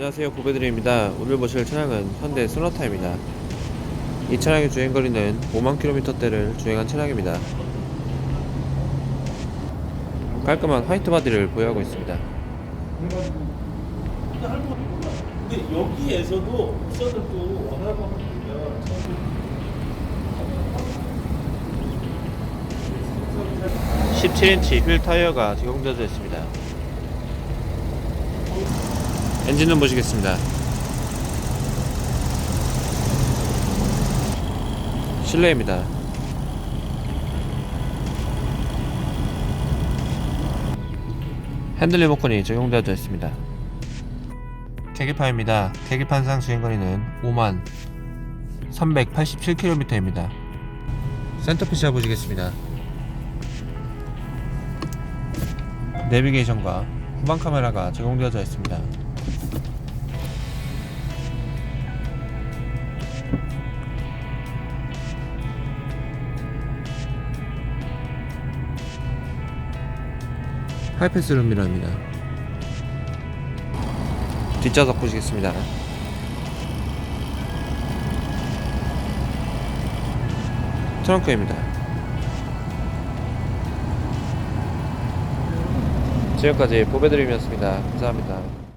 안녕하세요. 고배드림입니다. 오늘 보실 차량은 현대 소나타입니다. 이 차량의 주행거리는 5만 킬로미터대를 주행한 차량입니다. 깔끔한 화이트 바디를 보유하고 있습니다. 근데 여기에서도 옵션을 원하고 하면 17인치 휠 타이어가 제공되어 있습니다 엔진룸 보시겠습니다. 실내입니다. 핸들 리모컨이 적용되어 있습니다. 계기판입니다. 계기판상 주행거리는 5만 387km입니다. 센터피시아 보시겠습니다. 내비게이션과 후방 카메라가 제공되어져 있습니다. 하이패스 룸미러입니다. 뒷좌석 보시겠습니다. 트렁크입니다. 지금까지 보배드림이었습니다. 감사합니다.